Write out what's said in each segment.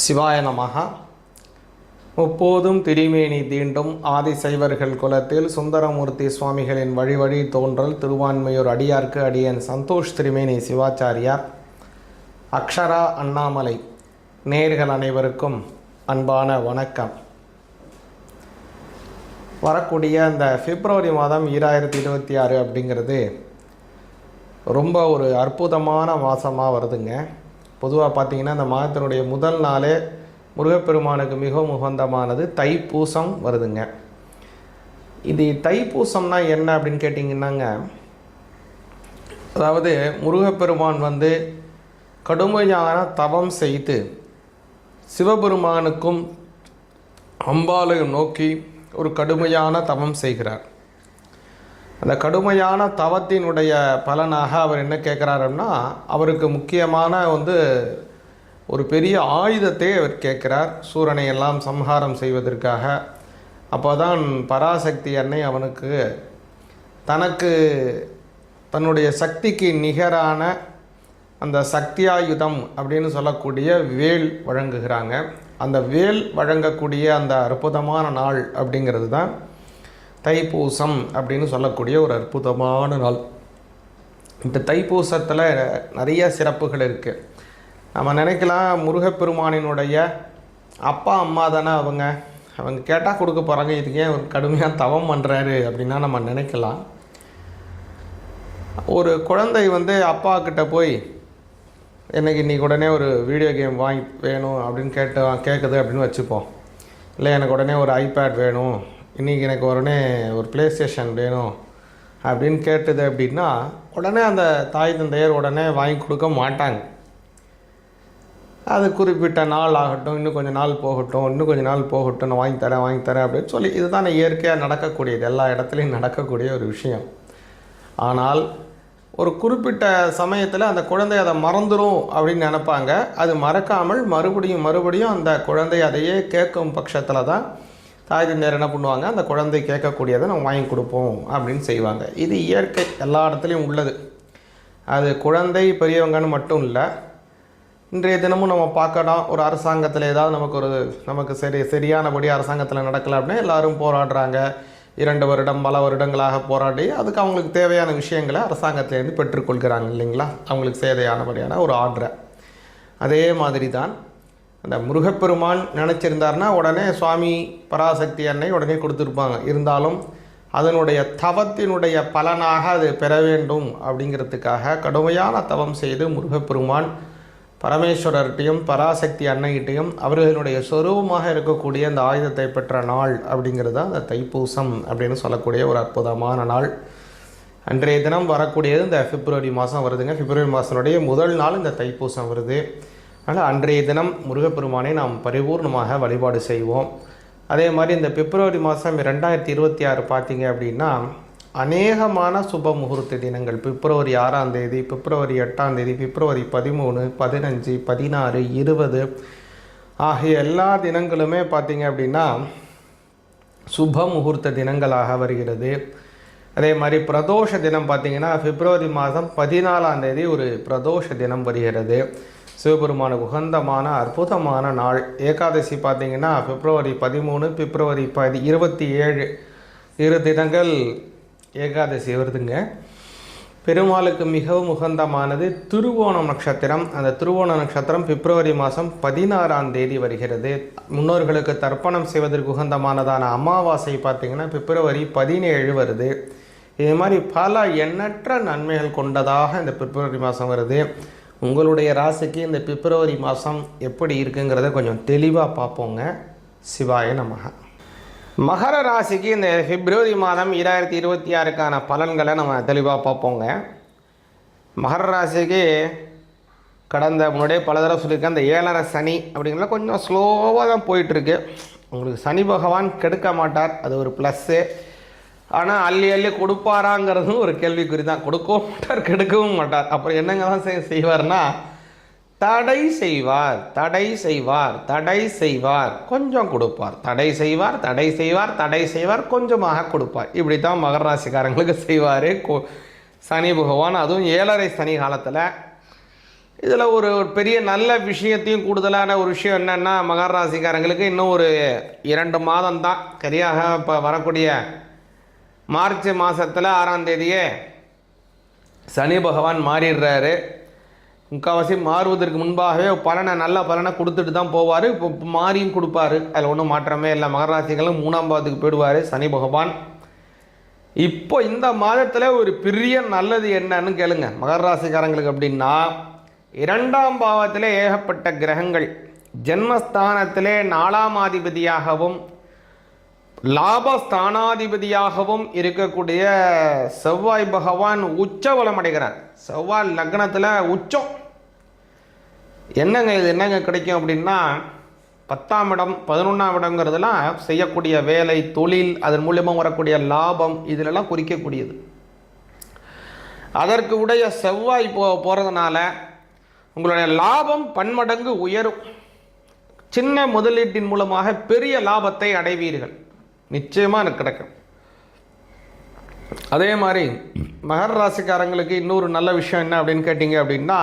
சிவாய நமகா முப்போதும் திரிமேனி தீண்டும் ஆதிசைவர்கள் குலத்தில் சுந்தரமூர்த்தி சுவாமிகளின் வழி வழி தோன்றல் திருவான்மையூர் அடியார்க்கு அடியன் சந்தோஷ் திரிமேனி சிவாச்சாரியார். அக்ஷரா அண்ணாமலை நேர்கள் அனைவருக்கும் அன்பான வணக்கம். வரக்கூடிய அந்த பிப்ரவரி மாதம் ஈராயிரத்தி இருபத்தி ஆறு அப்படிங்கிறது ரொம்ப ஒரு அற்புதமான மாதமாக வருதுங்க. பொதுவாக பார்த்தீங்கன்னா இந்த மாதத்தினுடைய முதல் நாளே முருகப்பெருமானுக்கு மிகவும் உகந்தமானது தைப்பூசம் வருதுங்க. இது தைப்பூசம்னா என்ன அப்படின்னு கேட்டிங்கன்னாங்க அதாவது முருகப்பெருமான் வந்து கடுமையான தவம் செய்து சிவபெருமானுக்கும் அம்பாலையும் நோக்கி ஒரு கடுமையான தவம் செய்கிறார். அந்த கடுமையான தவத்தினுடைய பலனாக அவர் என்ன கேட்குறாருன்னா அவருக்கு முக்கியமான வந்து ஒரு பெரிய ஆயுதத்தை அவர் கேட்குறார். சூரனை எல்லாம் சம்ஹாரம் செய்வதற்காக. அப்போ தான் பராசக்தி அன்னை அவனுக்கு தனக்கு தன்னுடைய சக்திக்கு நிகரான அந்த சக்தியாயுதம் அப்படின்னு சொல்லக்கூடிய வேல் வழங்குகிறாங்க. அந்த வேல் வழங்கக்கூடிய அந்த அற்புதமான நாள் அப்படிங்கிறது தான் தைப்பூசம் அப்படின்னு சொல்லக்கூடிய ஒரு அற்புதமான நாள். இந்த தைப்பூசத்தில் நிறைய சிறப்புகள் இருக்குது நம்ம நினைக்கலாம் முருகப்பெருமானினுடைய அப்பா அம்மா தானே அவங்க. அவங்க கேட்டால் கொடுக்க போகிறாங்க இதுக்கு ஏன் ஒரு கடுமையாக தவம் பண்ணுறாரு அப்படின்னா நம்ம நினைக்கலாம். ஒரு குழந்தை வந்து அப்பா கிட்ட போய் எனக்கு இன்றைக்கி உடனே ஒரு வீடியோ கேம் வாங்கி வேணும் அப்படின்னு கேட்டு கேட்குது அப்படின்னு வச்சுப்போம். இல்லை எனக்கு உடனே ஒரு ஐபேட் வேணும் இன்றைக்கி எனக்கு உடனே ஒரு ப்ளே ஸ்டேஷன் வேணும் அப்படின்னு கேட்டது அப்படின்னா உடனே அந்த தாய் தந்தையர் உடனே வாங்கி கொடுக்க மாட்டாங்க. அது குறிப்பிட்ட நாள் ஆகட்டும் இன்னும் கொஞ்சம் நாள் போகட்டும் இன்னும் கொஞ்சம் நாள் போகட்டும் நான் வாங்கி தரேன் வாங்கி தரேன் அப்படின்னு சொல்லி இதுதான் இயற்கையாக நடக்கக்கூடியது. எல்லா இடத்துலையும் நடக்கக்கூடிய ஒரு விஷயம். ஆனால் ஒரு குறிப்பிட்ட சமயத்தில் அந்த குழந்தை அதை மறந்துடும் அப்படின்னு நினப்பாங்க. அது மறக்காமல் மறுபடியும் மறுபடியும் அந்த குழந்தை அதையே கேட்கும் பட்சத்தில் தான் தாய் தந்தையர் என்ன பண்ணுவாங்க? அந்த குழந்தை கேட்கக்கூடியதை நம்ம வாங்கி கொடுப்போம் அப்படின்னு செய்வாங்க. இது இயற்கை எல்லா இடத்துலையும் உள்ளது. அது குழந்தை பெரியவங்கன்னு மட்டும் இல்லை இன்றைய தினமும் நம்ம பார்க்கலாம் ஒரு அரசாங்கத்தில் ஏதாவது நமக்கு ஒரு நமக்கு சரி சரியானபடி அரசாங்கத்தில் நடக்கலை அப்படின்னா எல்லாரும் போராடுறாங்க. இரண்டு வருடம் பல வருடங்களாக போராடி அதுக்கு அவங்களுக்கு தேவையான விஷயங்களை அரசாங்கத்திலேருந்து பெற்றுக்கொள்கிறாங்க இல்லைங்களா? அவங்களுக்கு தேவையானபடியான ஒரு ஆர்டரை. அதே மாதிரி தான் அந்த முருகப்பெருமான் நினச்சிருந்தாருன்னா உடனே சுவாமி பராசக்தி அன்னை உடனே கொடுத்துருப்பாங்க. இருந்தாலும் அதனுடைய தவத்தினுடைய பலனாக அது பெற வேண்டும் அப்படிங்கிறதுக்காக கடுமையான தவம் செய்து முருகப்பெருமான் பரமேஸ்வரர்கிட்டையும் பராசக்தி அன்னைகிட்டையும் அவர்களுடைய சொரூபமாக இருக்கக்கூடிய அந்த ஆயுதத்தை பெற்ற நாள் அப்படிங்கிறது தான் அந்த தைப்பூசம் அப்படின்னு சொல்லக்கூடிய ஒரு அற்புதமான நாள். அன்றைய தினம் வரக்கூடியது இந்த பிப்ரவரி மாதம் வருதுங்க. பிப்ரவரி மாதனுடைய முதல் நாள் இந்த தைப்பூசம் வருது. அதனால் அன்றைய தினம் முருகப்பெருமானை நாம் பரிபூர்ணமாக வழிபாடு செய்வோம். அதே மாதிரி இந்த பிப்ரவரி மாதம் ரெண்டாயிரத்தி இருபத்தி ஆறு பார்த்தீங்க அப்படின்னா அநேகமான சுப முகூர்த்த தினங்கள் பிப்ரவரி ஆறாம் தேதி பிப்ரவரி எட்டாம் தேதி பிப்ரவரி பதிமூணு பதினஞ்சு பதினாறு இருபது ஆகிய எல்லா தினங்களுமே பார்த்தீங்க அப்படின்னா சுப முகூர்த்த தினங்களாக வருகிறது. அதே மாதிரி பிரதோஷ தினம் பார்த்தீங்கன்னா பிப்ரவரி மாதம் பதினாலாம் தேதி ஒரு பிரதோஷ தினம் வருகிறது. சிவபெருமானுக்கு உகந்தமான அற்புதமான நாள். ஏகாதசி பார்த்தீங்கன்னா பிப்ரவரி பதிமூணு பிப்ரவரி பதி இருபத்தி ஏழு. இரு தினங்கள் ஏகாதசி வருதுங்க. பெருமாளுக்கு மிகவும் உகந்தமானது திருவோணம் நட்சத்திரம். அந்த திருவோண நட்சத்திரம் பிப்ரவரி மாதம் பதினாறாம் தேதி வருகிறது. முன்னோர்களுக்கு தர்ப்பணம் செய்வதற்கு உகந்தமானதான அமாவாசை பார்த்திங்கன்னா பிப்ரவரி பதினேழு வருது. இது மாதிரி பல எண்ணற்ற நன்மைகள் கொண்டதாக இந்த பிப்ரவரி மாதம் வருது. உங்களுடைய ராசிக்கு இந்த பிப்ரவரி மாதம் எப்படி இருக்குங்கிறத கொஞ்சம் தெளிவாக பார்ப்போங்க. சிவாய நமக. மகர ராசிக்கு இந்த பிப்ரவரி மாதம் இரண்டாயிரத்தி இருபத்தி ஆறுக்கான பலன்களை நம்ம தெளிவாக பார்ப்போங்க. மகர ராசிக்கு கடந்த முன்னாடியே பல தடவை சொல்லியிருக்கேன் அந்த ஏழரை சனி அப்படிங்கிறத கொஞ்சம் ஸ்லோவாக தான் போயிட்டுருக்கு உங்களுக்கு சனி பகவான் கெடுக்க மாட்டார். அது ஒரு ப்ளஸ்ஸு ஆனால் அள்ளி அள்ளி கொடுப்பாராங்கிறதும் ஒரு கேள்விக்குறி தான். கொடுக்கவும் மாட்டார் கெடுக்கவும் மாட்டார். அப்புறம் என்னங்க தான் செய்- செய்வார்னா தடை செய்வார் தடை செய்வார் தடை செய்வார் கொஞ்சம் கொடுப்பார். தடை செய்வார் தடை செய்வார் தடை செய்வார் கொஞ்சமாக கொடுப்பார். இப்படி தான் மகர ராசிக்காரங்களுக்கு செய்வார். சனி பகவான் அதுவும் ஏழரை சனி காலத்தில். இதில் ஒரு ஒரு பெரிய நல்ல விஷயத்தையும் கூடுதலான ஒரு விஷயம் என்னென்னா மகர ராசிக்காரங்களுக்கு இன்னும் ஒரு இரண்டு மாதம் தான் சரியாக இப்போ வரக்கூடிய மார்ச் மாதத்தில் ஆறாம் தேதியே சனி பகவான் மாறிடுறாரு. முக்கால்வாசி மாறுவதற்கு முன்பாகவே பலனை நல்ல பலனை கொடுத்துட்டு தான் போவார். இப்போ மாறியும் கொடுப்பாரு. அதில் ஒன்றும் மாற்றமே இல்லை. மகராசிகளும் மூணாம் பாவத்துக்கு போயிடுவார் சனி பகவான். இப்போ இந்த மாதத்தில் ஒரு பெரிய நல்லது என்னன்னு கேளுங்க. மகர ராசிக்காரங்களுக்கு அப்படின்னா இரண்டாம் பாவத்தில் ஏகப்பட்ட கிரகங்கள். ஜென்மஸ்தானத்திலே நாலாம் அதிபதியாகவும் லாபஸ்தானாதிபதியாகவும் இருக்கக்கூடிய செவ்வாய் பகவான் உச்சபலம் அடைகிறார். செவ்வாய் லக்னத்தில் உச்சம். என்னங்க இது என்னங்க கிடைக்கும் அப்படின்னா பத்தாம் இடம் பதினொன்றாம் இடங்கிறதுலாம் செய்யக்கூடிய வேலை தொழில் அதன் மூலியமாக வரக்கூடிய லாபம் இதிலெல்லாம் குறிக்கக்கூடியது. அதற்கு உடைய செவ்வாய் போ போகிறதுனால உங்களுடைய லாபம் பன்மடங்கு உயரும். சின்ன முதலீட்டின் மூலமாக பெரிய லாபத்தை அடைவீர்கள். நிச்சயமாக எனக்கு கிடைக்கும். அதே மாதிரி மகர ராசிக்காரங்களுக்கு இன்னொரு நல்ல விஷயம் என்ன அப்படின்னு கேட்டிங்க அப்படின்னா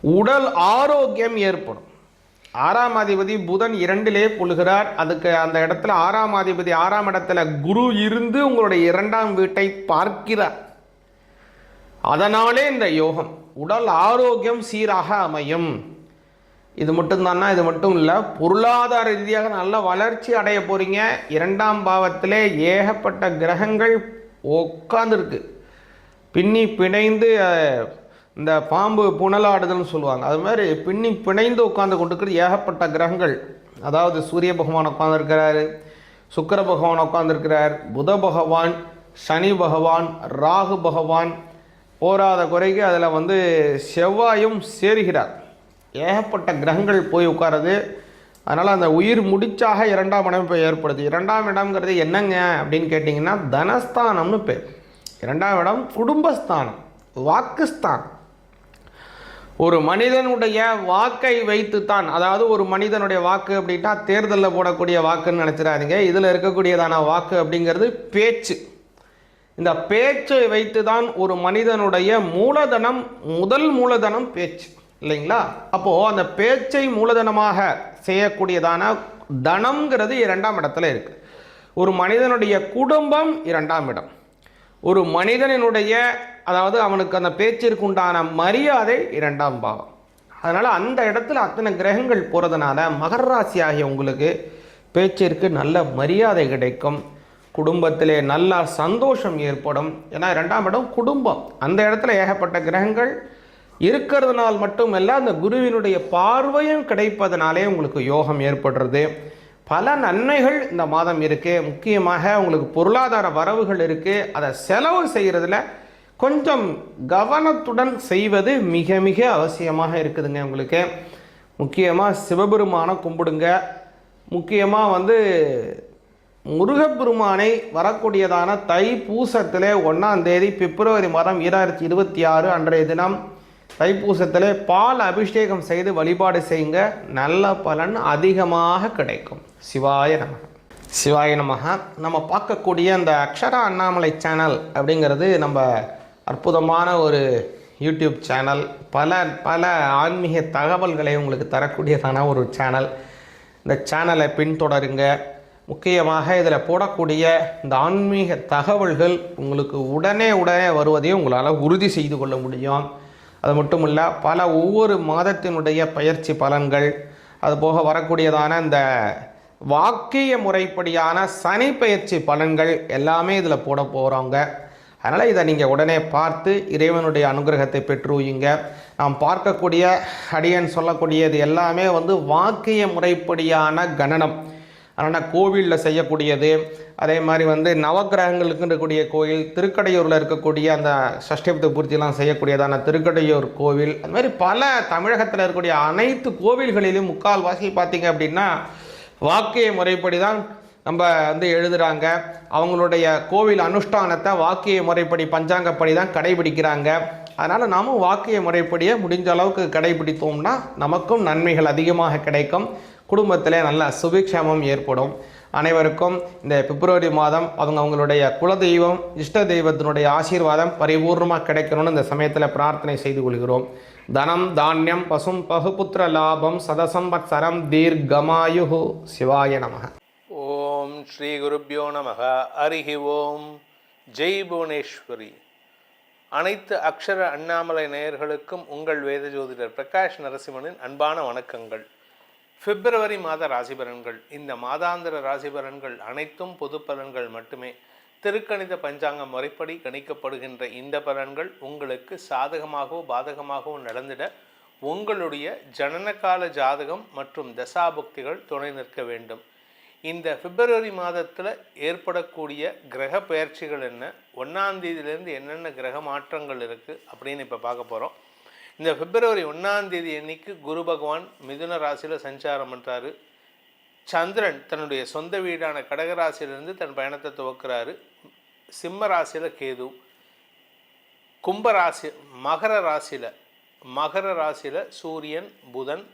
உடல் ஆரோக்கியம் ஏற்படும். ஆறாம் அதிபதி புதன் இரண்டிலே கொள்கிறார் அதுக்கு அந்த இடத்துல ஆறாம் அதிபதி ஆறாம் இடத்துல குரு இருந்து உங்களுடைய இரண்டாம் வீட்டை பார்க்கிறார். அதனாலே இந்த யோகம் உடல் ஆரோக்கியம் சீராக அமையும். இது மட்டும்தானா? இது மட்டும் இல்லை பொருளாதார ரீதியாக நல்ல வளர்ச்சி அடைய போகிறீங்க இரண்டாம் பாவத்திலே ஏகப்பட்ட கிரகங்கள் உட்காந்துருக்கு பின்னி பிணைந்து இந்த பாம்பு புனலாடுதல்னு சொல்லுவாங்க. அது மாதிரி பின்னி பிணைந்து உட்காந்து கொண்டிருக்கிறது ஏகப்பட்ட கிரகங்கள். அதாவது சூரிய பகவான் உட்காந்துருக்கிறாரு சுக்கிர பகவான் உட்காந்துருக்கிறார் புத பகவான் சனி பகவான் ராகு பகவான் போராத குறைக்கு அதில் வந்து செவ்வாயும் சேருகிறார். ஏகப்பட்ட கிரகங்கள் போய் உட்காருது. அதனால் அந்த உயிர் முடிச்சாக இரண்டாம் இடம் இப்போ ஏற்படுது. இரண்டாம் இடம்ங்கிறது என்னங்க அப்படின்னு கேட்டிங்கன்னா தனஸ்தானம்னு பேர். இரண்டாம் இடம் குடும்பஸ்தானம் வாக்குஸ்தானம். ஒரு மனிதனுடைய வாக்கை வைத்துத்தான் அதாவது ஒரு மனிதனுடைய வாக்கு அப்படின்னா தேர்தலில் போடக்கூடிய வாக்குன்னு நினச்சிடாதீங்க. இதில் இருக்கக்கூடியதான வாக்கு அப்படிங்கிறது பேச்சு. இந்த பேச்சை வைத்து தான் ஒரு மனிதனுடைய மூலதனம் முதல் மூலதனம் பேச்சு. இல்லைங்களா? அப்போது அந்த பேச்சை மூலதனமாக செய்யக்கூடியதான தனம்ங்கிறது இரண்டாம் இடத்துல இருக்குது ஒரு மனிதனுடைய குடும்பம் இரண்டாம் இடம். ஒரு மனிதனினுடைய அதாவது அவனுக்கு அந்த பேச்சிற்கு உண்டான மரியாதை இரண்டாம் பாவம். அதனால் அந்த இடத்துல அத்தனை கிரகங்கள் போகிறதுனால மகர ராசி ஆகிய உங்களுக்கு பேச்சிற்கு நல்ல மரியாதை கிடைக்கும். குடும்பத்திலே நல்ல சந்தோஷம் ஏற்படும். ஏன்னா இரண்டாம் இடம் குடும்பம். அந்த இடத்துல ஏகப்பட்ட கிரகங்கள் இருக்கிறதுனால் மட்டுமல்ல அந்த குருவினுடைய பார்வையும் கிடைப்பதனாலே உங்களுக்கு யோகம் ஏற்படுறது. பல நன்மைகள் இந்த மாதம் இருக்குது முக்கியமாக உங்களுக்கு பொருளாதார வரவுகள் இருக்குது அதை செலவு செய்கிறதுல கொஞ்சம் கவனத்துடன் செய்வது மிக மிக அவசியமாக இருக்குதுங்க உங்களுக்கு. முக்கியமாக சிவபெருமானை கும்பிடுங்க. முக்கியமாக வந்து முருகப்பெருமானை வரக்கூடியதான தை பூசத்தில் ஒன்றாம் தேதி பிப்ரவரி மாதம் ஈராயிரத்தி இருபத்தி ஆறு அன்றைய தினம் தைப்பூசத்தில் பால் அபிஷேகம் செய்து வழிபாடு செய்யுங்க நல்ல பலன் அதிகமாக கிடைக்கும். சிவாய நமக சிவாய நமக நம்ம பார்க்கக்கூடிய அந்த அக்ஷரா அண்ணாமலை சேனல் அப்படிங்கிறது நம்ம அற்புதமான ஒரு யூடியூப் சேனல். பல பல ஆன்மீக தகவல்களை உங்களுக்கு தரக்கூடியதான ஒரு சேனல். இந்த சேனலை பின்தொடருங்க. முக்கியமாக இதில் போடக்கூடிய இந்த ஆன்மீக தகவல்கள் உங்களுக்கு உடனே உடனே வருவதையும் உங்களால் உறுதி செய்து கொள்ள முடியும். அது மட்டும் இல்லை பல ஒவ்வொரு மாதத்தினுடைய பயிற்சி பலன்கள் அதுபோக வரக்கூடியதான இந்த வாக்கிய முறைப்படியான சனி பயிற்சி பலன்கள் எல்லாமே இதில் போட போகிறோங்க அதனால் இதை நீங்கள் உடனே பார்த்து இறைவனுடைய அனுகிரகத்தை பெற்றுவீங்க நாம் பார்க்கக்கூடிய அடியன் சொல்லக்கூடியது எல்லாமே வந்து வாக்கிய முறைப்படியான கணனம் ஆனால் கோவிலில் செய்யக்கூடியது. அதே மாதிரி வந்து நவக்கிரகங்களுக்கு இருக்கக்கூடிய கோயில் திருக்கடையூரில் இருக்கக்கூடிய அந்த சஷ்டிபத்து பூர்த்திலாம் செய்யக்கூடியதான திருக்கடையூர் கோவில் அது மாதிரி பல தமிழகத்தில் இருக்கக்கூடிய அனைத்து கோவில்களிலும் முக்கால்வாசி பார்த்தீங்க அப்படின்னா வாக்கிய முறைப்படி தான் நம்ம வந்து எழுதுகிறாங்க அவங்களுடைய கோவில் அனுஷ்டானத்தை வாக்கிய முறைப்படி பஞ்சாங்கப்படி தான் கடைபிடிக்கிறாங்க. அதனால் நாமும் வாக்கிய முறைப்படியே முடிஞ்ச அளவுக்கு கடைபிடித்தோம்னா நமக்கும் நன்மைகள் அதிகமாக கிடைக்கும். குடும்பத்தில் நல்ல சுபிக்ஷேமம் ஏற்படும். அனைவருக்கும் இந்த பிப்ரவரி மாதம் அவங்க அவங்களுடைய குலதெய்வம் இஷ்ட தெய்வத்தினுடைய ஆசீர்வாதம் பரிபூர்ணமாக கிடைக்கணும்னு இந்த சமயத்தில் பிரார்த்தனை செய்து கொள்கிறோம். தனம் தானியம் பசும் பகுபுத்திர லாபம் சதசம்பத்சரம் தீர்க்கமாயு சிவாய நமக. ஓம் ஸ்ரீ குருப்பியோ நமக. அருகி ஓம். ஜெய் புவனேஸ்வரி. அனைத்து அக்ஷர அண்ணாமலை நேயர்களுக்கும் உங்கள் வேத ஜோதிடர் பிரகாஷ் நரசிம்மனின் அன்பான வணக்கங்கள். பிப்ரவரி மாத ராசிபலன்கள். இந்த மாதாந்திர ராசிபலன்கள் அனைத்தும் பொது பலன்கள் மட்டுமே. திருக்கணித பஞ்சாங்க முறைப்படி கணிக்கப்படுகின்ற இந்த பலன்கள் உங்களுக்கு சாதகமாகவோ பாதகமாகவோ நடந்திட உங்களுடைய ஜனனகால ஜாதகம் மற்றும் தசாபுக்திகள் துணை நிற்க வேண்டும். இந்த பிப்ரவரி மாதத்தில் ஏற்படக்கூடிய கிரக பெயர்ச்சிகள் என்ன? ஒன்றாம் தேதியிலேருந்து என்னென்ன கிரக மாற்றங்கள் இருக்குது அப்படின்னு இப்போ பார்க்க போகிறோம் இந்த பிப்ரவரி ஒன்றாம் தேதி அன்னைக்கு குரு பகவான் மிதுன ராசியில் சஞ்சாரம் பண்ணுறாரு சந்திரன் தன்னுடைய சொந்த வீடான கடகராசியிலிருந்து தன் பயணத்தை துவக்கிறாரு. சிம்ம ராசியில் கேது. கும்பராசி மகர ராசியில் மகர ராசியில் சூரியன் புதன்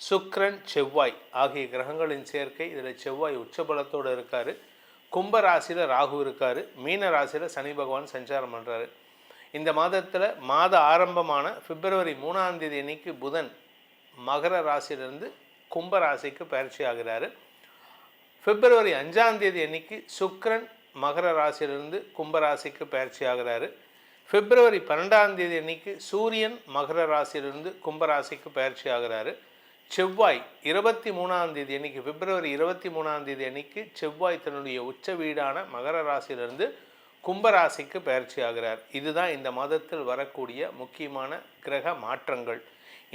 சுக்ரன் செவ்வாய் ஆகிய கிரகங்களின் சேர்க்கை. இதில் செவ்வாய் உச்சபலத்தோடு இருக்கார். கும்ப ராசியில் ராகு இருக்கார். மீன ராசியில் சனி பகவான் சஞ்சாரம் பண்ணுறாரு இந்த மாதத்தில் மாத ஆரம்பமான பிப்ரவரி மூணாம் தேதி அன்னைக்கு புதன் மகர ராசியிலிருந்து கும்ப ராசிக்கு பயிற்சி ஆகிறாரு. பிப்ரவரி அஞ்சாம் தேதி அன்னைக்கு சுக்ரன் மகர ராசியிலிருந்து கும்ப ராசிக்கு பயிற்சி ஆகிறாரு. பிப்ரவரி பன்னெண்டாம் தேதி அன்னைக்கு சூரியன் மகர ராசியிலிருந்து கும்ப ராசிக்கு பயிற்சி ஆகிறாரு. செவ்வாய் இருபத்தி மூணாம் தேதி அன்னைக்கு பிப்ரவரி இருபத்தி மூணாம் தேதி அன்னைக்கு செவ்வாய் தன்னுடைய உச்ச வீடான மகர ராசியிலிருந்து கும்பராசிக்கு பயிற்சி ஆகிறார். இதுதான் இந்த மாதத்தில் வரக்கூடிய முக்கியமான கிரக மாற்றங்கள்.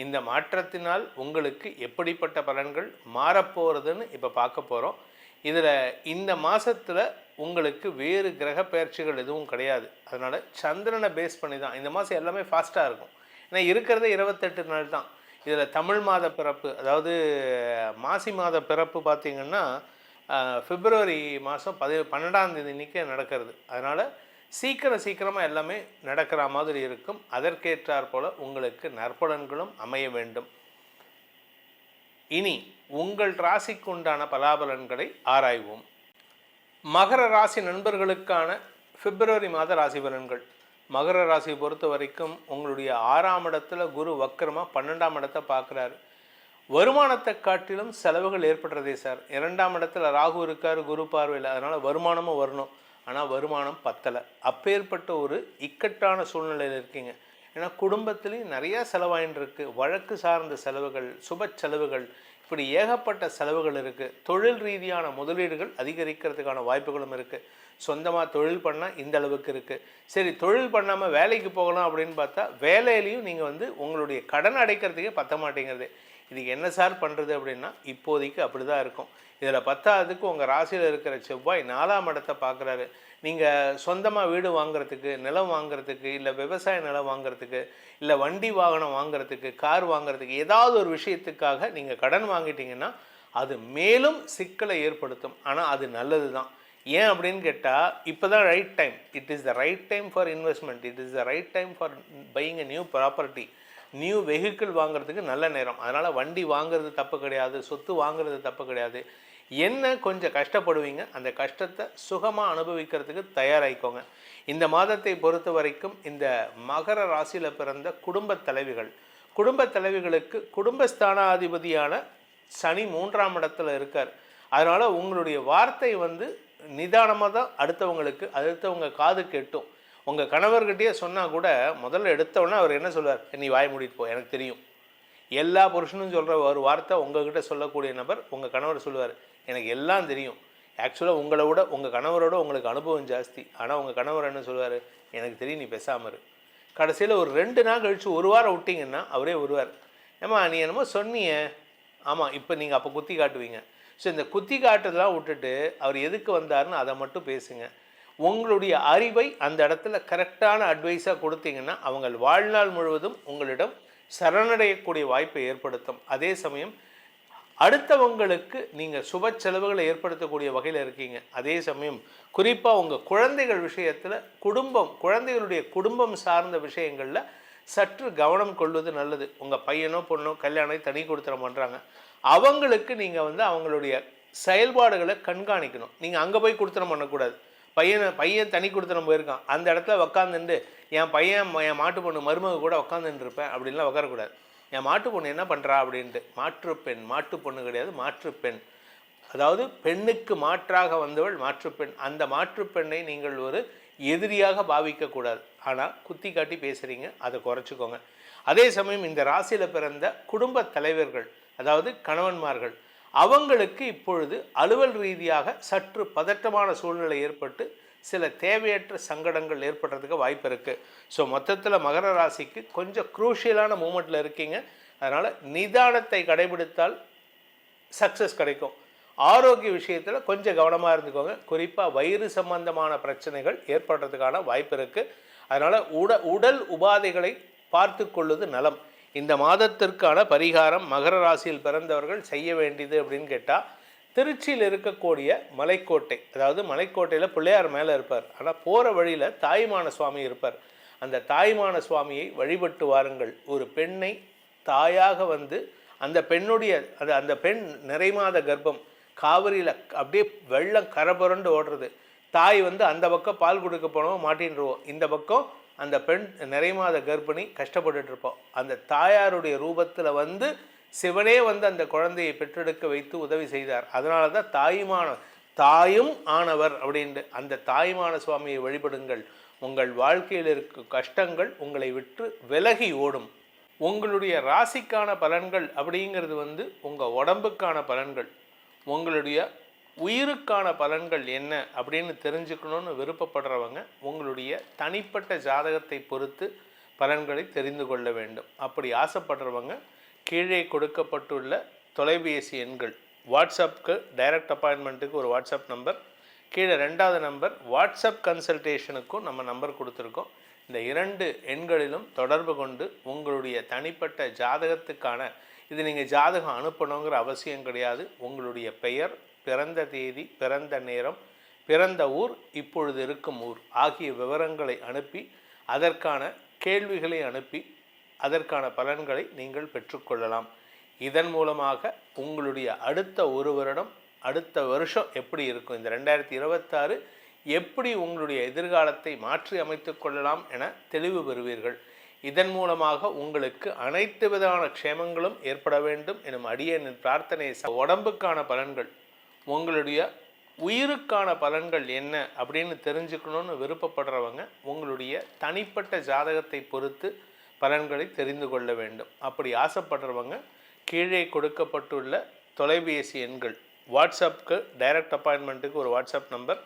இந்த மாற்றத்தினால் உங்களுக்கு எப்படிப்பட்ட பலன்கள் மாறப்போகிறதுன்னு இப்போ பார்க்க போகிறோம் இதில் இந்த மாதத்தில் உங்களுக்கு வேறு கிரக பயிற்சிகள் எதுவும் கிடையாது. அதனால் சந்திரனை பேஸ் பண்ணி தான் இந்த மாதம் எல்லாமே ஃபாஸ்ட்டாக இருக்கும். ஏன்னா இருக்கிறதே இருபத்தெட்டு நாள் தான். இதில் தமிழ் மாத பிறப்பு அதாவது மாசி மாத பிறப்பு பார்த்திங்கன்னா பிப்ரவரி மாதம் பதி பன்னெண்டாம் தேதி அன்றைக்கி நடக்கிறது. அதனால் சீக்கிரம் சீக்கிரமாக எல்லாமே நடக்கிற மாதிரி இருக்கும். அதற்கேற்றாற் போல் உங்களுக்கு நற்பலன்களும் அமைய வேண்டும். இனி உங்கள் ராசிக்கு உண்டான பலாபலன்களை ஆராய்வோம். மகர ராசி நண்பர்களுக்கான பிப்ரவரி மாத ராசி பலன்கள். மகர ராசியை பொறுத்த வரைக்கும் உங்களுடைய ஆறாம் இடத்துல குரு வக்கரமாக பன்னெண்டாம் இடத்தை பார்க்குறாரு. வருமானத்தை காட்டிலும் செலவுகள் ஏற்படுறதே சார். இரண்டாம் இடத்துல ராகு இருக்கார் குரு பார்வையில் அதனால் வருமானமும் வரணும். ஆனால் வருமானம் பத்தலை. அப்பேற்பட்ட ஒரு இக்கட்டான சூழ்நிலையில் இருக்கீங்க. ஏன்னா குடும்பத்துலேயும் நிறையா செலவாயின்னு இருக்குது வழக்கு சார்ந்த செலவுகள் சுப செலவுகள் இப்படி ஏகப்பட்ட செலவுகள் இருக்குது தொழில் ரீதியான முதலீடுகள் அதிகரிக்கிறதுக்கான வாய்ப்புகளும் இருக்குது சொந்தமாக தொழில் பண்ணால் இந்த அளவுக்கு இருக்குது சரி தொழில் பண்ணாமல் வேலைக்கு போகலாம் அப்படின்னு பார்த்தா வேலையிலையும் நீங்கள் வந்து உங்களுடைய கடன் அடைக்கிறதுக்கே பத்த மாட்டேங்கிறது. இதுக்கு என்ன சார் பண்ணுறது அப்படின்னா இப்போதைக்கு அப்படி தான் இருக்கும். இதில் பத்தாவதுக்கு உங்கள் ராசியில் இருக்கிற செவ்வாய் நாலாம் இடத்தை பார்க்குறாரு நீங்கள் சொந்தமாக வீடு வாங்குறதுக்கு நிலம் வாங்குறதுக்கு இல்லை விவசாய நிலம் வாங்குறதுக்கு இல்லை வண்டி வாகனம் வாங்குறதுக்கு கார் வாங்குறதுக்கு ஏதாவது ஒரு விஷயத்துக்காக நீங்கள் கடன் வாங்கிட்டீங்கன்னா அது மேலும் சிக்கலை ஏற்படுத்தும். ஆனால் அது நல்லது தான் ஏன் அப்படின்னு கேட்டால் இப்போ தான் right time it is the right time for investment it is the right time for buying a new property new vehicle வாங்குறதுக்கு நல்ல நேரம். அதனால் வண்டி வாங்குறது தப்பு கிடையாது சொத்து வாங்குறது தப்பு கிடையாது. என்ன கொஞ்சம் கஷ்டப்படுவீங்க அந்த கஷ்டத்தை சுகமாக அனுபவிக்கிறதுக்கு தயாராகிக்கோங்க. இந்த மாதத்தை பொறுத்த வரைக்கும் இந்த மகர ராசியில் பிறந்த குடும்பத் தலைவிகள் குடும்பத் தலைவிகளுக்கு குடும்பஸ்தானாதிபதியான சனி மூன்றாம் இடத்துல இருக்கார். அதனால் உங்களுடைய வார்த்தை வந்து நிதானமாக தான் அடுத்தவங்களுக்கு அடுத்தவங்க காது கெட்டும். உங்கள் கணவர்கிட்டயே சொன்னால் கூட முதல்ல எடுத்தவொடனே அவர் என்ன சொல்வார்? நீ வாய் மூடிட்டு போ எனக்கு தெரியும். எல்லா புருஷனும் சொல்கிற ஒரு வார்த்தை உங்ககிட்ட சொல்லக்கூடிய நபர் உங்கள் கணவர் சொல்லுவார். எனக்கு எல்லாம் தெரியும். ஆக்சுவலாக உங்களை விட உங்கள் கணவரோட உங்களுக்கு அனுபவம் ஜாஸ்தி. ஆனால் உங்கள் கணவர் என்ன சொல்லுவார்? எனக்கு தெரியும் நீ பேசாமல் இரு. கடைசியில் ஒரு ரெண்டு நாள் கழித்து ஒரு வாரம் விட்டிங்கன்னா அவரே வருவார். ஏம்மா நீ என்னமோ சொன்னியே. ஆமாம் இப்போ நீங்கள் அப்போ குத்தி காட்டுவீங்க. ஸோ இந்த குத்தி காட்டுறதெல்லாம் விட்டுட்டு அவர் எதுக்கு வந்தாருன்னு அதை மட்டும் பேசுங்க. உங்களுடைய அறிவை அந்த இடத்துல கரெக்டான அட்வைஸாக கொடுத்தீங்கன்னா அவங்க வாழ்நாள் முழுவதும் உங்களிடம் சரணடையக்கூடிய வாய்ப்பை ஏற்படுத்தும். அதே சமயம் அடுத்தவங்களுக்கு நீங்கள் சுப செலவுகளை ஏற்படுத்தக்கூடிய வகையில் இருக்கீங்க. அதே சமயம் குறிப்பாக உங்கள் குழந்தைகள் விஷயத்தில் குடும்பம் குழந்தைகளுடைய குடும்பம் சார்ந்த விஷயங்களில் சற்று கவனம் கொள்வது நல்லது. உங்கள் பையனோ பொண்ணோ கல்யாணம் தனி கொடுத்துட பண்ணுறாங்க அவங்களுக்கு நீங்கள் வந்து அவங்களுடைய செயல்பாடுகளை கண்காணிக்கணும். நீங்கள் அங்கே போய் கொடுத்துட பண்ணக்கூடாது. பையனை பையன் தனி கொடுத்துன போயிருக்கான். அந்த இடத்துல உக்காந்துட்டு என் பையன் என் மாட்டு பொண்ணு மருமக கூட உக்காந்துட்டு இருப்பேன் அப்படின்லாம் உட்காரக்கூடாது என் மாட்டு பொண்ணு என்ன பண்ணுறா அப்படின்ட்டு. மாற்று பெண் மாட்டு பொண்ணு கிடையாது மாற்று பெண். அதாவது பெண்ணுக்கு மாற்றாக வந்தவள் மாற்றுப்பெண் அந்த மாற்றுப்பெண்ணை நீங்கள் ஒரு எதிரியாக பாவிக்கக்கூடாது. ஆனால் குத்தி காட்டி பேசுகிறீங்க அதை குறைச்சிக்கோங்க. அதே சமயம் இந்த ராசியில் பிறந்த குடும்ப தலைவர்கள் அதாவது கணவன்மார்கள் அவங்களுக்கு இப்பொழுது அலுவல் ரீதியாக சற்று பதட்டமான சூழ்நிலை ஏற்பட்டு சில தேவையற்ற சங்கடங்கள் ஏற்படுறதுக்கு வாய்ப்பு இருக்குது ஸோ மொத்தத்தில் மகர ராசிக்கு கொஞ்சம் குரூஷியலான மூமெண்ட்டில் இருக்கீங்க. அதனால் நிதானத்தை கடைபிடித்தால் சக்ஸஸ் கிடைக்கும். ஆரோக்கிய விஷயத்தில் கொஞ்சம் கவனமாக இருந்துக்கோங்க. குறிப்பாக வயிறு சம்பந்தமான பிரச்சனைகள் ஏற்படுறதுக்கான வாய்ப்பு இருக்குது அதனால் உட உடல் உபாதைகளை பார்த்து கொள்வது நலம். இந்த மாதத்திற்கான பரிகாரம் மகர ராசியில் பிறந்தவர்கள் செய்ய வேண்டியது அப்படின்னு கேட்டால் திருச்சியில் இருக்கக்கூடிய மலைக்கோட்டை அதாவது மலைக்கோட்டையில் பிள்ளையார் மேலே இருப்பார். ஆனால் போகிற வழியில் தாய்மான சுவாமி இருப்பார். அந்த தாய்மான சுவாமியை வழிபட்டு வாருங்கள். ஒரு பெண்ணை தாயாக வந்து அந்த பெண்ணுடைய அது அந்த பெண் நிறைமாத கர்ப்பம் காவிரியில் அப்படியே வெள்ளம் கரபுரண்டு ஓடுறது. தாய் வந்து அந்த பக்கம் பால் கொடுக்க போனோம் மாட்டின்றுவோம். இந்த பக்கம் அந்த பெண் நிறைமாத கர்ப்பிணி கஷ்டப்பட்டுட்டு இருப்போம் அந்த தாயாருடைய ரூபத்தில் வந்து சிவனே வந்து அந்த குழந்தையை பெற்றெடுக்க வைத்து உதவி செய்தார். அதனால தான் தாயுமான தாயும் ஆனவர் அப்படின்ட்டு அந்த தாயுமான சுவாமியை வழிபடுங்கள். உங்கள் வாழ்க்கையில் இருக்கும் கஷ்டங்கள் உங்களை விட்டு விலகி ஓடும். உங்களுடைய ராசிக்கான பலன்கள் அப்படிங்கிறது வந்து உங்கள் உடம்புக்கான பலன்கள். உங்களுடைய உயிருக்கான பலன்கள் என்ன அப்படின்னு தெரிஞ்சுக்கணும்னு விருப்பப்படுறவங்க உங்களுடைய தனிப்பட்ட ஜாதகத்தை பொறுத்து பலன்களை தெரிந்து கொள்ள வேண்டும். அப்படி ஆசைப்படுறவங்க கீழே கொடுக்கப்பட்டுள்ள தொலைபேசி எண்கள் வாட்ஸ்அப்புக்கு டைரக்ட் அப்பாயின்மெண்ட்டுக்கு ஒரு வாட்ஸ்அப் நம்பர் கீழே ரெண்டாவது நம்பர் வாட்ஸ்அப் கன்சல்டேஷனுக்கும் நம்ம நம்பர் கொடுத்துருக்கோம். இந்த இரண்டு எண்களிலும் தொடர்பு கொண்டு உங்களுடைய தனிப்பட்ட ஜாதகத்துக்கான இது நீங்கள் ஜாதகம் அனுப்பணுங்கிற அவசியம் கிடையாது. உங்களுடைய பெயர் பிறந்த தேதி பிறந்த நேரம் பிறந்த ஊர் இப்பொழுது இருக்கும் ஊர் ஆகிய விவரங்களை அனுப்பி அதற்கான கேள்விகளை அனுப்பி அதற்கான பலன்களை நீங்கள் பெற்றுக்கொள்ளலாம். இதன் மூலமாக உங்களுடைய அடுத்த ஒரு வருடம் அடுத்த வருஷம் எப்படி இருக்கும்? இந்த ரெண்டாயிரத்தி இருபத்தாறு எப்படி உங்களுடைய எதிர்காலத்தை மாற்றி அமைத்து கொள்ளலாம் என தெளிவு பெறுவீர்கள். இதன் மூலமாக உங்களுக்கு அனைத்து விதமான க்ஷேமங்களும் ஏற்பட வேண்டும் எனும் அடியனின் பிரார்த்தனை ச- உடம்புக்கான பலன்கள் உங்களுடைய உயிருக்கான பலன்கள் என்ன அப்படின்னு தெரிஞ்சுக்கணும்னு விருப்பப்படுறவங்க உங்களுடைய தனிப்பட்ட ஜாதகத்தை பொறுத்து பலன்களை தெரிந்து கொள்ள வேண்டும். அப்படி ஆசைப்படுறவங்க கீழே கொடுக்கப்பட்டுள்ள தொலைபேசி எண்கள் வாட்ஸ்அப்புக்கு டைரக்ட் அப்பாயின்மெண்ட்டுக்கு ஒரு வாட்ஸ்அப் நம்பர்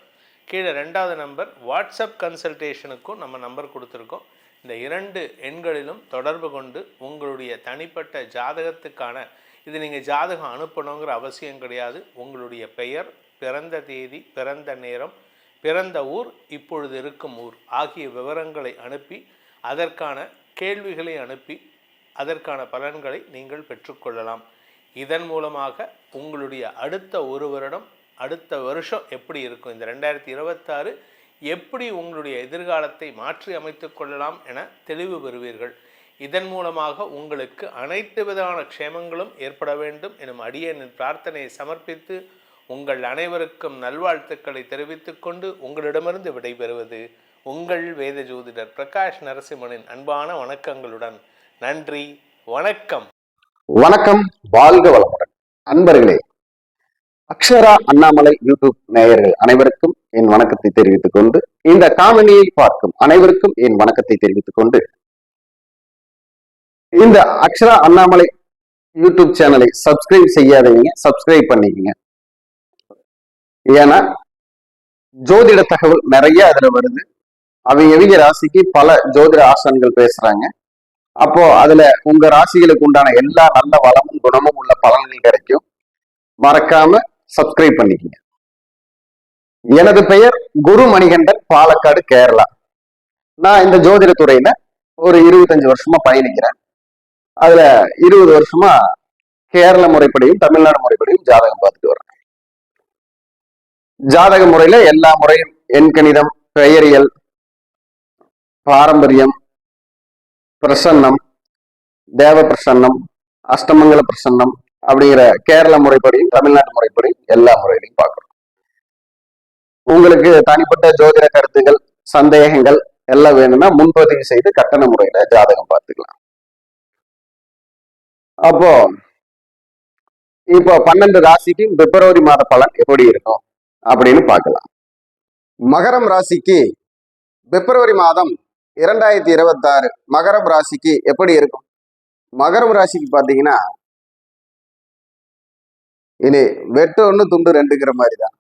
கீழே ரெண்டாவது நம்பர் வாட்ஸ்அப் கன்சல்டேஷனுக்கும் நம்ம நம்பர் கொடுத்துருக்கோம். இந்த இரண்டு எண்களிலும் தொடர்பு கொண்டு உங்களுடைய தனிப்பட்ட ஜாதகத்துக்கான இது நீங்கள் ஜாதகம் அனுப்பணுங்கிற அவசியம் கிடையாது. உங்களுடைய பெயர் பிறந்த தேதி பிறந்த நேரம் பிறந்த ஊர் இப்பொழுது இருக்கும் ஊர் ஆகிய விவரங்களை அனுப்பி அதற்கான கேள்விகளை அனுப்பி அதற்கான பலன்களை நீங்கள் பெற்றுக்கொள்ளலாம். இதன் மூலமாக உங்களுடைய அடுத்த ஒரு வருடம் அடுத்த வருஷம் எப்படி இருக்கும்? இந்த ரெண்டாயிரத்தி இருபத்தாறு எப்படி உங்களுடைய எதிர்காலத்தை மாற்றி அமைத்து கொள்ளலாம் என தெளிவு பெறுவீர்கள். இதன் மூலமாக உங்களுக்கு அனைத்து விதமான க்ஷேமங்களும் ஏற்பட வேண்டும் எனும் அடியனின் பிரார்த்தனையை சமர்ப்பித்து உங்கள் அனைவருக்கும் நல்வாழ்த்துக்களை தெரிவித்துக் கொண்டு உங்களிடமிருந்து விடைபெறுவது உங்கள் வேத ஜோதிடர் பிரகாஷ் நரசிம்மனின் அன்பான வணக்கங்களுடன். நன்றி வணக்கம். வணக்கம் வாழ்க வளமுடன். அன்பர்களே அக்ஷரா அண்ணாமலை யூடியூப் நேயர்கள் அனைவருக்கும் என் வணக்கத்தை தெரிவித்துக் கொண்டு இந்த காணொலியை பார்க்கும் அனைவருக்கும் என் வணக்கத்தை தெரிவித்துக் கொண்டு இந்த அக்ஷரா அண்ணாமலை யூடியூப் சேனலை சப்ஸ்கிரைப் செய்யாதவங்க சப்ஸ்கிரைப் பண்ணிக்கங்க. ஏன்னா ஜோதிட தகவல் நிறைய அதுல வருது. அவங்க எவிங்க ராசிக்கு பல ஜோதிட ஆசன்கள் பேசுறாங்க. அப்போ அதுல உங்க ராசிகளுக்கு உண்டான எல்லா நல்ல வளமும் குணமும் உள்ள பலன்கள் கிடைக்கும். மறக்காம சப்ஸ்கிரைப் பண்ணிக்கங்க. எனது பெயர் குரு மணிகண்டன் பாலக்காடு கேரளா. நான் இந்த ஜோதிட துறையில ஒரு இருபத்தஞ்சு வருஷமா பயணிக்கிறேன். அதுல இருபது வருஷமா கேரள முறைப்படியும் தமிழ்நாடு முறைப்படியும் ஜாதகம் பார்த்துட்டு வர்றேன் ஜாதக முறையில எல்லா முறையும் எண்கணிதம் பெயரியல் பாரம்பரியம் பிரசன்னம் தேவ பிரசன்னம் அஷ்டமங்கல பிரசன்னம் அப்படிங்கிற கேரள முறைப்படியும் தமிழ்நாட்டு முறைப்படியும் எல்லா முறையிலையும் பார்க்குறோம். உங்களுக்கு தனிப்பட்ட ஜோதிட கருத்துகள் சந்தேகங்கள் எல்லாம் வேணும்னா முன்பதிவு செய்து கட்டண முறையில ஜாதகம் பார்த்துக்கலாம். அப்போ இப்போ பன்னெண்டு ராசிக்கு பிப்ரவரி மாத பலன் எப்படி இருக்கும் அப்படின்னு பார்க்கலாம். மகரம் ராசிக்கு பிப்ரவரி மாதம் இரண்டாயிரத்தி இருபத்தாறு மகரம் ராசிக்கு எப்படி இருக்கும்? மகரம் ராசிக்கு பார்த்தீங்கன்னா இனி வெட்டு ஒன்று துண்டு ரெண்டுங்கிற மாதிரி தான்.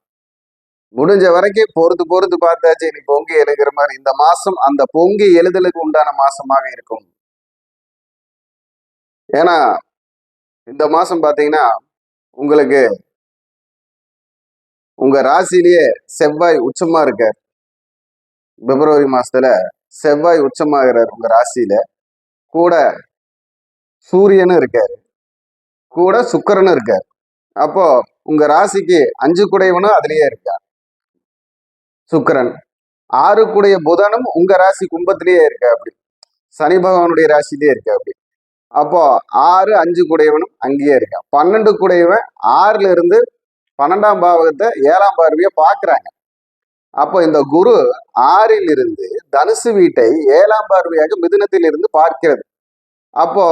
முடிஞ்ச வரைக்கும் பொறுத்து பொறுத்து பார்த்தாச்சு. இனி பொங்கி எழுகிற மாதிரி இந்த மாசம் அந்த பொங்கி எழுதலுக்கு உண்டான மாசமாக இருக்கும். ஏன்னா இந்த மாசம் பார்த்தீங்கன்னா உங்களுக்கு உங்க ராசிலேயே செவ்வாய் உச்சமா இருக்கார். பிப்ரவரி மாசத்துல செவ்வாய் உச்சமாகிறார் உங்க ராசியில். கூட சூரியனும் இருக்காரு. கூட சுக்கரனும் இருக்கார். அப்போ உங்க ராசிக்கு அஞ்சு குடையவனும் அதுலயே இருக்கார். சுக்கரன். ஆறு குடைய புதனும் உங்க ராசி கும்பத்திலேயே இருக்க அப்படி. சனி பகவானுடைய ராசிலேயே இருக்க அப்படி. அப்போ ஆறு அஞ்சு குடையவனும் அங்கேயே இருக்கான். பன்னெண்டு குடையவன் ஆறுல இருந்து பன்னெண்டாம் பாவகத்தை ஏழாம் பார்வையை பார்க்குறாங்க. அப்போ இந்த குரு ஆறில் இருந்து தனுசு வீட்டை ஏழாம் பார்வையாக மிதுனத்தில் இருந்து பார்க்கிறது. அப்போ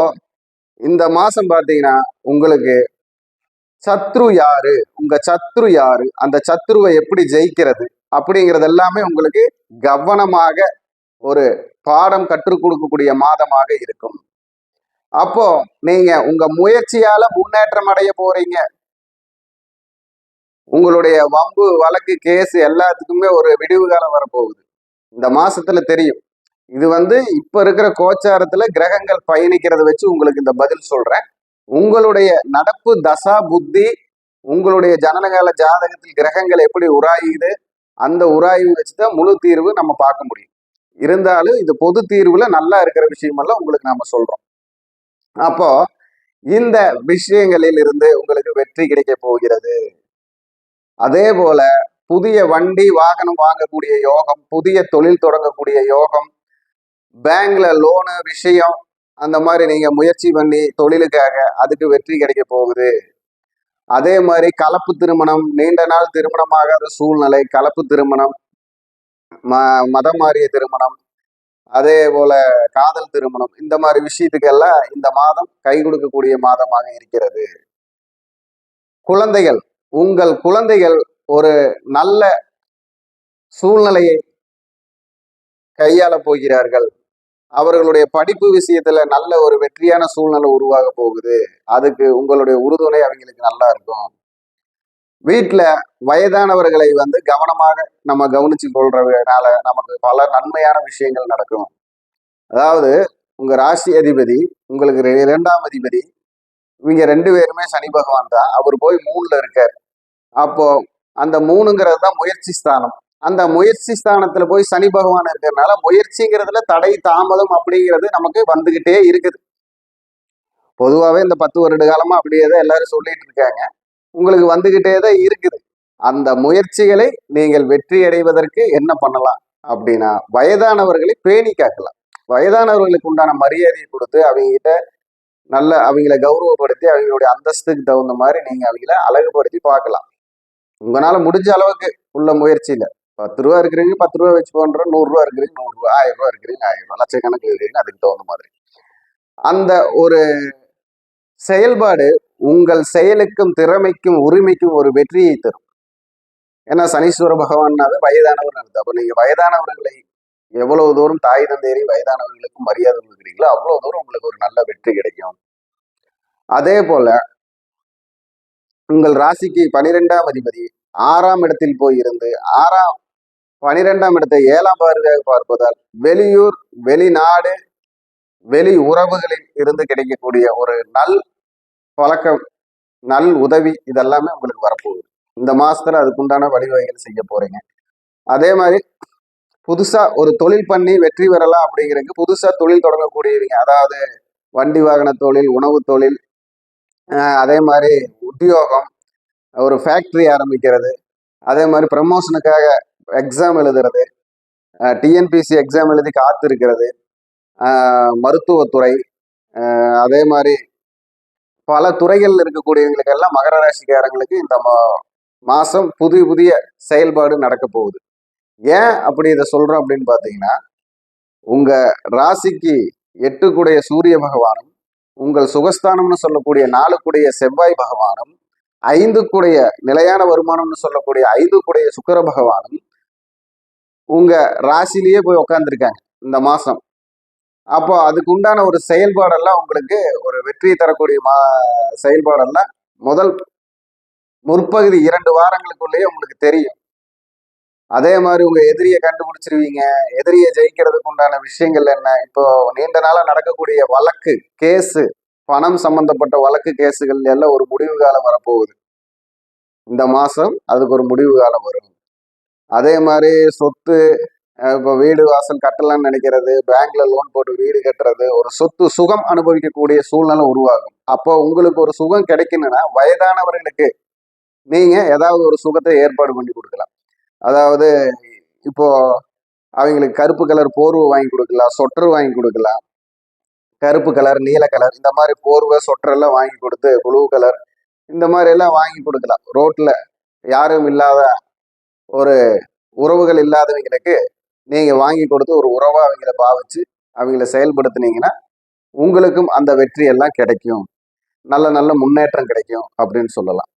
இந்த மாசம் பார்த்தீங்கன்னா உங்களுக்கு சத்ரு யாரு? உங்க சத்ரு யாரு? அந்த சத்ருவை எப்படி ஜெயிக்கிறது? அப்படிங்கிறது எல்லாமே உங்களுக்கு கவனமாக ஒரு பாடம் கற்றுக் கொடுக்கக்கூடிய மாதமாக இருக்கும். அப்போ நீங்க உங்க முயற்சியால முன்னேற்றம் அடைய போறீங்க. உங்களுடைய வம்பு வழக்கு கேஸ் எல்லாத்துக்குமே ஒரு விடிவு காலம் வரப்போகுது. இந்த மாசத்துல தெரியும். இது வந்து இப்ப இருக்கிற கோச்சாரத்துல கிரகங்கள் பயணிக்கிறத வச்சு உங்களுக்கு இந்த பதில் சொல்றேன். உங்களுடைய நடப்பு தசா புத்தி உங்களுடைய ஜனனகால ஜாதகத்தில் கிரகங்கள் எப்படி உராயுது அந்த உராய்வு வச்சுதான் முழு தீர்வு நம்ம பார்க்க முடியும். இருந்தாலும் இது பொது தீர்வுல நல்லா இருக்கிற விஷயமெல்லாம் உங்களுக்கு நாம சொல்றோம். அப்போ இந்த விஷயங்களில் இருந்து உங்களுக்கு வெற்றி கிடைக்க போகிறது. அதே போல புதிய வண்டி வாகனம் வாங்கக்கூடிய யோகம் புதிய தொழில் தொடங்கக்கூடிய யோகம் பேங்க்ல லோனு விஷயம் அந்த மாதிரி நீங்க முயற்சி பண்ணி தொழிலுக்காக அதுக்கு வெற்றி கிடைக்க போகுது. அதே மாதிரி கலப்பு திருமணம் நீண்ட நாள் திருமணமாகாத சூழ்நிலை கலப்பு திருமணம் ம மதம் மாறிய திருமணம் அதே போல காதல் திருமணம் இந்த மாதிரி விஷயத்துக்கெல்லாம் இந்த மாதம் கை கொடுக்கக்கூடிய மாதமாக இருக்கிறது. குழந்தைகள் உங்கள் குழந்தைகள் ஒரு நல்ல சூழ்நிலையை கையாள போகிறார்கள். அவர்களுடைய படிப்பு விஷயத்துல நல்ல ஒரு வெற்றியான சூழ்நிலை உருவாக போகுது. அதுக்கு உங்களுடைய உறுதுணை அவங்களுக்கு நல்லா இருக்கும். வீட்டில் வயதானவர்களை வந்து கவனமாக நம்ம கவனிச்சு கொள்றதுனால நமக்கு பல நன்மையான விஷயங்கள் நடக்கும். அதாவது உங்கள் ராசி அதிபதி உங்களுக்கு ரெ- இரண்டாம் அதிபதி இவங்க ரெண்டு பேருமே சனி பகவான் தான். அவர் போய் மூணில் இருக்கார். அப்போ அந்த மூணுங்கிறது தான் முயற்சி ஸ்தானம். அந்த முயற்சி ஸ்தானத்துல போய் சனி பகவான் இருக்கிறதுனால முயற்சிங்கிறதுல தடை தாமதம் அப்படிங்கிறது நமக்கு வந்துகிட்டே இருக்குது. பொதுவாகவே இந்த பத்து வருட காலமா அப்படியே தான் எல்லாரும் சொல்லிட்டு இருக்காங்க. உங்களுக்கு வந்துகிட்டே தான் இருக்குது. அந்த முயற்சிகளை நீங்கள் வெற்றி அடைவதற்கு என்ன பண்ணலாம் அப்படின்னா வயதானவர்களை பேணி காக்கலாம். வயதானவர்களுக்கு உண்டான மரியாதையை கொடுத்து அவங்ககிட்ட நல்ல அவங்கள கௌரவப்படுத்தி அவங்களுடைய அந்தஸ்துக்கு தகுந்த மாதிரி நீங்கள் அவங்கள அழகுபடுத்தி பார்க்கலாம். உங்களால் முடிஞ்ச அளவுக்கு உள்ள முயற்சியில். பத்து ரூபா இருக்கிறீங்க பத்து ரூபா வச்சு போன்ற நூறுரூவா இருக்கிறீங்க நூறுரூவா ஆயிரம் ரூபா இருக்கிறீங்க ஆயிரம் ரூபா லட்சக்கணக்கில் இருக்கிறீங்க அதுக்கு தகுந்த மாதிரி. அந்த ஒரு செயல்பாடு உங்கள் செயலுக்கும் திறமைக்கும் உரிமைக்கும் ஒரு வெற்றியை தரும். ஏன்னா சனீஸ்வர பகவான்னாவே வயதானவர் அர்த்தம் அப்போ நீங்கள் வயதானவர்களை எவ்வளவு தூரம் தாய் தந்தையரை வயதானவர்களுக்கும் மரியாதை கொடுக்குறீங்களோ அவ்வளோ தூரம் உங்களுக்கு ஒரு நல்ல வெற்றி கிடைக்கும். அதே போல உங்கள் ராசிக்கு பனிரெண்டாம் அதிபதி ஆறாம் இடத்தில் போய் இருந்து ஆறாம் பனிரெண்டாம் இடத்தை ஏழாம் பார்வையாக பார்ப்பதால் வெளியூர் வெளிநாடு வெளி உறவுகளில் இருந்து கிடைக்கக்கூடிய ஒரு நல் பழக்கம் நல் உதவி இதெல்லாமே உங்களுக்கு வரப்போகுது. இந்த மாசத்துல அதுக்குண்டான வழிவகைகள் செய்ய போறீங்க. அதே மாதிரி புதுசா ஒரு தொழில் பண்ணி வெற்றி பெறலாம் அப்படிங்கிறதுக்கு புதுசா தொழில் தொடங்கக்கூடியவங்க அதாவது வண்டி வாகன தொழில் உணவு தொழில் அதே மாதிரி உத்தியோகம் ஒரு ஃபேக்டரி ஆரம்பிக்கிறது அதே மாதிரி ப்ரமோஷனுக்காக எக்ஸாம் எழுதுறது டிஎன்பிசி எக்ஸாம் எழுதி காத்திருக்கிறது மருத்துவத்துறை அதே மாதிரி பல துறைகள் இருக்கக்கூடியவங்களுக்கெல்லாம் மகர ராசிக்காரங்களுக்கு இந்த மா மாசம் புதிய புதிய செயல்பாடு நடக்க போகுது. ஏன் அப்படி இதை சொல்றோம் அப்படின்னு பார்த்தீங்கன்னா உங்க ராசிக்கு எட்டுக்குடைய சூரிய பகவானும் உங்கள் சுகஸ்தானம்னு சொல்லக்கூடிய நாலுக்குடைய செவ்வாய் பகவானும் ஐந்துக்குடைய நிலையான வருமானம்னு சொல்லக்கூடிய ஐந்துக்குடைய சுக்கர பகவானும் உங்க ராசிலேயே போய் உட்காந்துருக்காங்க இந்த மாசம். அப்போ அதுக்கு உண்டான ஒரு செயல்பாடெல்லாம் உங்களுக்கு ஒரு வெற்றியை தரக்கூடிய மா செயல்பாடெல்லாம் முதல் முற்பகுதி இரண்டு வாரங்களுக்குள்ளேயே உங்களுக்கு தெரியும். அதே மாதிரி உங்க எதிரியை கண்டுபிடிச்சிருவீங்க. எதிரியை ஜெயிக்கிறதுக்கு உண்டான விஷயங்கள் என்ன? இப்போ நீண்ட நாளா நடக்கக்கூடிய வழக்கு கேஸு பணம் சம்பந்தப்பட்ட வழக்கு கேஸுகள் எல்லாம் ஒரு முடிவு காலம் வரப்போகுது. இந்த மாசம் அதுக்கு ஒரு முடிவு காலம் வரும். அதே மாதிரி சொத்து இப்போ வீடு வாசல் கட்டலாம்னு நினைக்கிறது பேங்க்ல லோன் போட்டு வீடு கட்டுறது ஒரு சொத்து சுகம் அனுபவிக்கக்கூடிய சூழ்நிலை உருவாகும். அப்போ உங்களுக்கு ஒரு சுகம் கிடைக்கணும்னா வயதானவர்களுக்கு நீங்க ஏதாவது ஒரு சுகத்தை ஏற்பாடு பண்ணி கொடுக்கலாம். அதாவது இப்போ அவங்களுக்கு கருப்பு கலர் போர்வை வாங்கி கொடுக்கலாம் சொட்டர் வாங்கி கொடுக்கலாம். கருப்பு கலர் நீல கலர் இந்த மாதிரி போர்வை சொட்டர் எல்லாம் வாங்கி கொடுத்து ப்ளூ கலர் இந்த மாதிரி எல்லாம் வாங்கி கொடுக்கலாம். ரோட்ல யாரும் இல்லாத ஒரு உறவுகள் இல்லாதவங்களுக்கு நீங்கள் வாங்கி கொடுத்து ஒரு உறவாக அவங்கள பாவிச்சு அவங்கள செயல்படுத்துனீங்கன்னா உங்களுக்கும் அந்த வெற்றி எல்லாம் கிடைக்கும். நல்ல நல்ல முன்னேற்றம் கிடைக்கும் அப்படின்னு சொல்லலாம்.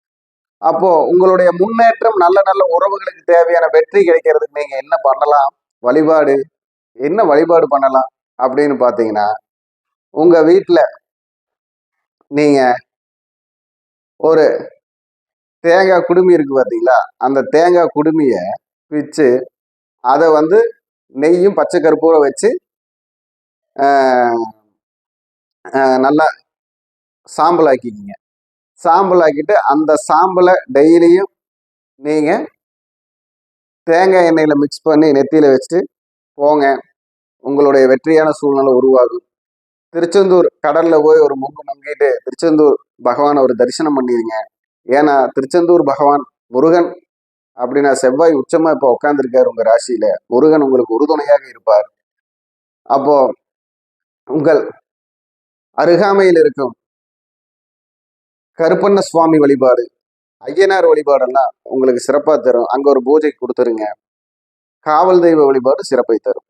அப்போது உங்களுடைய முன்னேற்றம் நல்ல நல்ல உறவுகளுக்கு தேவையான வெற்றி கிடைக்கிறதுக்கு நீங்கள் என்ன பண்ணலாம்? வழிபாடு. என்ன வழிபாடு பண்ணலாம்? அப்படின்னு பார்த்தீங்கன்னா உங்கள் வீட்டில் நீங்கள் ஒரு தேங்காய் குடுமி இருக்குது பார்த்தீங்களா அந்த தேங்காய் குடுமியை பிச்சு அதை வந்து நெய்யும் பச்சை கற்பூரம் வச்சு நல்லா சாம்பல் ஆக்கிக்கிங்க சாம்பல் ஆக்கிட்டு அந்த சாம்பலை டெய்லியும் நீங்கள் தேங்காய் எண்ணெயில் மிக்ஸ் பண்ணி நெத்தியில் வச்சுட்டு போங்க. உங்களுடைய வெற்றியான சூழ்நிலை உருவாகும். திருச்செந்தூர் கடலில் போய் ஒரு முங்கு முங்கிட்டு திருச்செந்தூர் பகவானை ஒரு தரிசனம் பண்ணிடுங்க ஏன்னா திருச்செந்தூர் பகவான் முருகன் அப்படின்னா செவ்வாய் உச்சமா இப்ப உட்காந்துருக்காரு உங்க ராசியில. முருகன் உங்களுக்கு உறுதுணையாக இருப்பார். அப்போ உங்கள் அருகாமையில் இருக்கும் கருப்பண்ண சுவாமி வழிபாடு ஐயனார் வழிபாடெல்லாம் உங்களுக்கு சிறப்பாக தரும். அங்கே ஒரு பூஜை கொடுத்துருங்க. காவல் தெய்வ வழிபாடு சிறப்பை தரும்.